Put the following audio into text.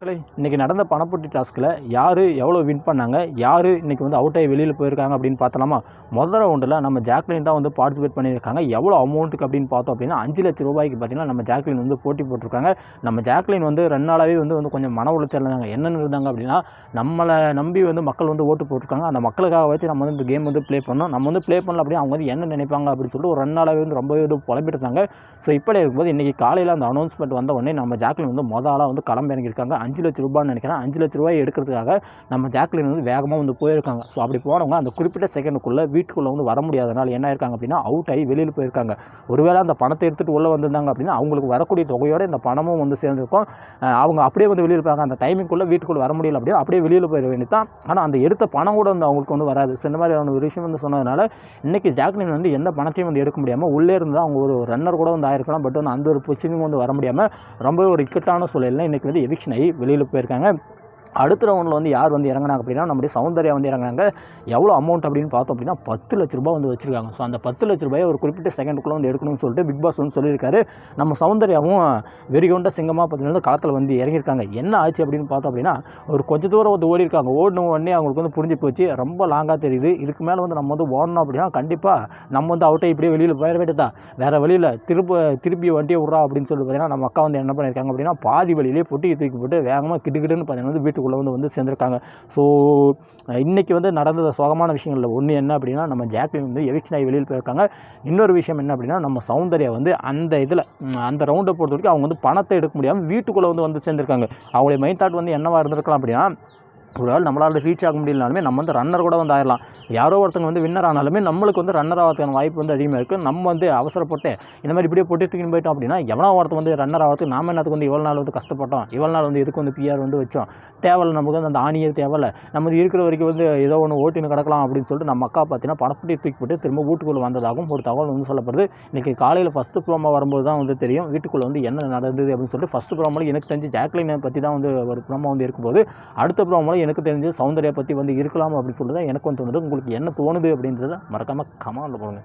மக்களை இன்றைக்கி நடந்த பணப்பொட்டி டாஸ்கில் யார் எவ்வளோ வின் பண்ணாங்க? யார் இன்றைக்கி வந்து அவுட் ஆகி வெளியில் போயிருக்காங்க அப்படின்னு பார்த்தலாமா? முதல் ரவுண்டில் நம்ம ஜாக்லின் தான் வந்து பார்ட்டிசிபேட் பண்ணியிருக்காங்க. எவ்வளோ அமௌண்ட்டுக்கு அப்படின்னு பார்த்தோம் அப்படின்னா அஞ்சு லட்ச ரூபாய்க்கு பார்த்தீங்கன்னா நம்ம ஜாக்லின் வந்து போட்டி போட்டிருக்காங்க. நம்ம ஜாக்லின் வந்து ரெண்டு நாளாகவே வந்து வந்து கொஞ்சம் மன உளைச்சல் இருந்தாங்க. என்னென்னு இருந்தாங்க அப்படின்னா நம்மளை நம்பி வந்து மக்கள் வந்து ஓட்டு போட்டிருக்காங்க. அந்த மக்களுக்காக வச்சு நம்ம வந்து இந்த கேம் வந்து ப்ளே பண்ணோம். நம்ம வந்து ப்ளே பண்ணல அப்படின்னா அவங்க வந்து என்ன நினைப்பாங்க அப்படின்னு சொல்லிட்டு ஒரு ரெண்டு நாளாகவே வந்து ரொம்பவே வந்து புலம்பிட்டு இருந்தாங்க. ஸோ இப்படி இருக்கும்போது இன்றைக்கி காலையில் அந்த அனௌன்ஸ்மெண்ட் வந்த உடனே நம்ம ஜாக்லின் வந்து மொதல் ஆளாக வந்து களம் இறங்கியிருக்காங்க. அஞ்சு லட்ச ரூபான்னு நினைக்கிறேன். அஞ்சு லட்ச ரூபாய் எடுக்கிறதுக்காக நம்ம ஜாக்லின் வந்து வேகமாக வந்து போயிருக்காங்க. ஸோ அப்படி போனவங்க அந்த குறிப்பிட்ட செகண்டுக்குள்ளே வீட்டுக்குள்ளே வந்து வர முடியாதனால என்ன இருக்காங்க அப்படின்னா அவுட் ஆகி வெளியில் போயிருக்காங்க. ஒருவேளை அந்த பணத்தை எடுத்துகிட்டு உள்ளே வந்திருந்தாங்க அப்படின்னா அவங்களுக்கு வரக்கூடிய தொகையோடு இந்த பணமும் வந்து சேர்ந்துருக்கும். அவங்க அப்படியே வந்து வெளியில் போகிறாங்க அந்த டைமிங்குள்ளே வீட்டுக்குள்ளே வர முடியல அப்படின்னா அப்படியே வெளியில் போயிட வேண்டியதான் ஆனால் அந்த எடுத்த பணம் கூட வந்து அவங்களுக்கு வந்து வராது. ஸோ இந்த மாதிரியான ஒரு விஷயம் வந்து சொன்னதுனால இன்றைக்கி ஜாக்லின் வந்து எந்த பணத்தையும் வந்து எடுக்க முடியாமல் உள்ளே இருந்தால் அவங்க ஒரு ரன்னர் கூட வந்து ஆயிருக்கலாம். பட் வந்து அந்த ஒரு பொசிஷனுக்கு வந்து வர முடியாமல் ரொம்ப ஒரு இக்கட்டான சூழலில் இன்றைக்கி வந்து எவிக்ஷன் ஆகி வெளியில் போயிருக்காங்க. அடுத்த ரவுண்டில் வந்து யார் வந்து இறங்குனாங்க அப்படின்னா நம்முடைய சௌந்தர்யா வந்து இறங்குனாங்க. எவ்வளோ அமௌண்ட் அப்படின்னு பார்த்தோம் அப்படின்னா பத்து லட்ச ரூபாய் வந்து வச்சிருக்காங்க. ஸோ அந்த பத்து லட்ச ரூபாயை ஒரு குறிப்பிட்ட செகண்டுக்குள்ளே வந்து எடுக்கணும்னு சொல்லிட்டு பிக் பாஸ் வந்து சொல்லியிருக்காரு. நம்ம சௌந்தர்யாவும் வெறிகொண்ட சிங்கமாக பார்த்தீங்கன்னா களத்தில் வந்து இறங்கியிருக்காங்க. என்ன ஆச்சு அப்படின்னு பார்த்தோம் அப்படின்னா ஒரு கொஞ்ச தூரம் வந்து ஓடி இருக்காங்க. ஓடின உடனே அவங்களுக்கு வந்து புரிஞ்சு போச்சு. ரொம்ப லாங்காக தெரியுது. இதுக்கு மேலே வந்து நம்ம வந்து ஓடணும் அப்படின்னா கண்டிப்பாக நம்ம வந்து அவுட்டை இப்படியே வெளியில் போயிட வேண்டியதா வேறு வழியில் திருப்ப திருப்பி வண்டியை விட்றா அப்படின்னு சொல்லி பார்த்தீங்கன்னா நம்ம அக்கா வந்து என்ன பண்ணியிருக்காங்க அப்படின்னா பாதி வழியிலே பொட்டி தூக்கி போட்டு வேகமாக கிட்டுக்கிட்டுன்னு பார்த்தீங்கன்னா வந்து வீட்டுக்கு வீட்டுக்குள்ளே வந்து வந்து சேர்ந்துருக்காங்க. ஸோ இன்றைக்கி வந்து நடந்த சோகமான விஷயங்களில் ஒன்று என்ன அப்படின்னா நம்ம ஜாக்லின் வந்து எவிக்ஷன் ஆகி வெளியில் போயிருக்காங்க. இன்னொரு விஷயம் என்ன அப்படின்னா நம்ம சௌந்தர்யா வந்து அந்த இதில் அந்த ரவுண்டை பொறுத்த வரைக்கும் அவங்க வந்து பணத்தை எடுக்க முடியாமல் வீட்டுக்குள்ளே வந்து வந்து சேர்ந்துருக்காங்க. அவங்களுடைய மைண்ட் தாட் வந்து என்னவாக இருந்திருக்கலாம் அப்படின்னா ஒரு ஆள் நம்மளால் ரீச் ஆக முடியலனாலுமே நம்ம வந்து ரன்னர் கூட வந்து ஆயிடலாம் யாரோ ஒருத்தங்க வந்து வின்னர் ஆனாலுமே நம்மளுக்கு வந்து ரன்னர் ஆகிறதுக்கான வாய்ப்பு வந்து அதிகமாக இருக்குது நம்ம வந்து அவசரப்பட்டு இந்த மாதிரி இப்படியே போட்டு தூக்கின்னு போயிட்டோம் அப்படின்னா எவ்வளோ ஒருத்தர் வந்து ரன்னர் ஆகிறதுக்கு நாம என்னத்துக்கு வந்து இவ்வளோ நாள் வந்து கஷ்டப்பட்டோம்? இவ்வளோ நாள் வந்து எதுக்கு வந்து பிஆர் வந்து வச்சோம்? தேவையில்ல நமக்கு வந்து அந்த ஆணியே தேவையில்ல. நம்ம வந்து இருக்கிற வரைக்கும் வந்து ஏதோ ஒன்று ஓட்டின்னு கிடக்கலாம் அப்படின்னு சொல்லிட்டு நம்ம அக்கா பார்த்தீங்கன்னா பணப்பட்டி தூக்கி போட்டு திரும்ப வீட்டுக்குள்ளே வந்ததாகவும் ஒரு தகவல் வந்து சொல்லப்படுது. இன்றைக்கி காலையில் ஃபஸ்ட்டு ப்ரோமா வரும்போது தான் வந்து தெரியும். வீட்டுக்குள்ளே வந்து என்ன நடந்தது அப்படின்னு சொல்லிட்டு ஃபஸ்ட்டு ப்ரோமோவில் எனக்கு தெரிஞ்சு ஜாக்லினை பற்றி தான் வந்து ஒரு ப்ரோமோ வந்து இருக்கும்போது அடுத்த ப்ரோமோவில் எனக்கு தெரிஞ்சு சௌந்தர்யா பற்றி வந்து இருக்கலாம் அப்படின்னு சொல்லி தான் எனக்கும் தோணுது. உங்களுக்கு என்ன தோணுது அப்படின்றத மறக்காமல் கமாண்டில் போடுங்க.